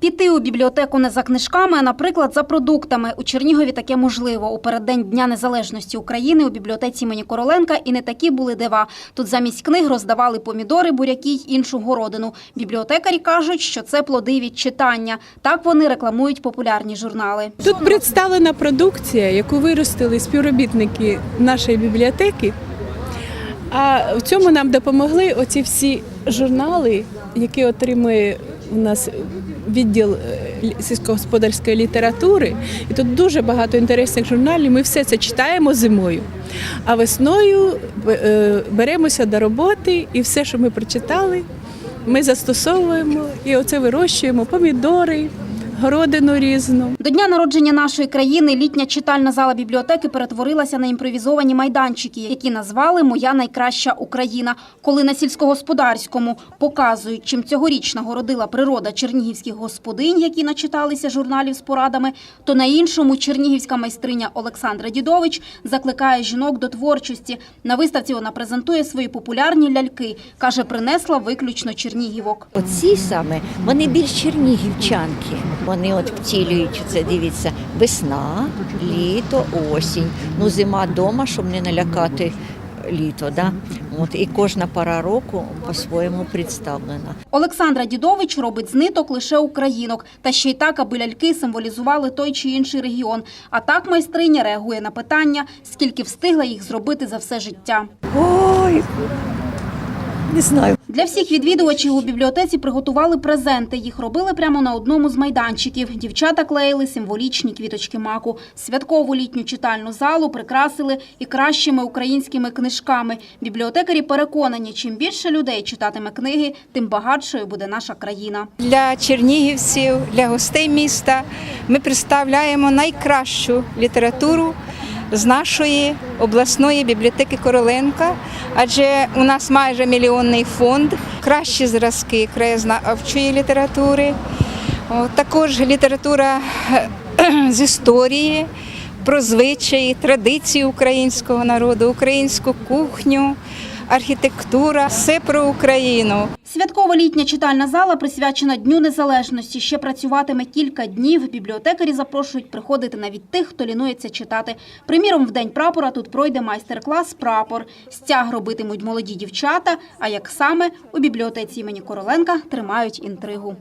Піти у бібліотеку не за книжками, а, наприклад, за продуктами. У Чернігові таке можливо. У переддень Дня Незалежності України у бібліотеці імені Короленка і не такі були дива. Тут замість книг роздавали помідори, буряки й іншу городину. Бібліотекарі кажуть, що це плоди від читання. Так вони рекламують популярні журнали. Тут представлена продукція, яку виростили співробітники нашої бібліотеки. А в цьому нам допомогли оці всі журнали, які отримує у нас відділ е, сільськогосподарської літератури. І тут дуже багато інтересних журналів. Ми все це читаємо зимою. А весною е, беремося до роботи і все, що ми прочитали, ми застосовуємо і оце вирощуємо помідори, городину різну. До дня народження нашої країни літня читальна зала бібліотеки перетворилася на імпровізовані майданчики, які назвали Моя найкраща Україна. Коли на сільськогосподарському показують, чим цьогоріч нагородила природа чернігівських господинь, які начиталися журналів з порадами, то на іншому чернігівська майстриня Олександра Дідович закликає жінок до творчості. На виставці вона презентує свої популярні ляльки. каже, принесла виключно чернігівок. Оці саме вони більш чернігівчанки. Вони от втілюють це. Дивіться, весна, літо, осінь. Ну, зима вдома, щоб не налякати літо. Да? От, і кожна пора року по-своєму представлена. Олександра Дідович робить з ниток лише українок, та ще й так, аби ляльки символізували той чи інший регіон. А так майстриня реагує на питання, скільки встигла їх зробити за все життя. Ой, не знаю. Для всіх відвідувачів у бібліотеці приготували презенти. Їх робили прямо на одному з майданчиків. Дівчата клеїли символічні квіточки маку. Святкову літню читальну залу прикрасили і кращими українськими книжками. Бібліотекарі переконані, чим більше людей читатиме книги, тим багатшою буде наша країна. Для чернігівців, для гостей міста ми представляємо найкращу літературу з нашої обласної бібліотеки Короленка, адже у нас майже мільйонний фонд, кращі зразки краєзнавчої літератури, також література е, з історії, про звичаї, традиції українського народу, українську кухню, архітектура, все про Україну. Святкова літня читальна зала присвячена Дню Незалежності. Ще працюватиме кілька днів. Бібліотекарі запрошують приходити навіть тих, хто лінується читати. Приміром, в день прапора тут пройде майстер-клас «Прапор». Стяг робитимуть молоді дівчата. А як саме у бібліотеці імені Короленка тримають інтригу.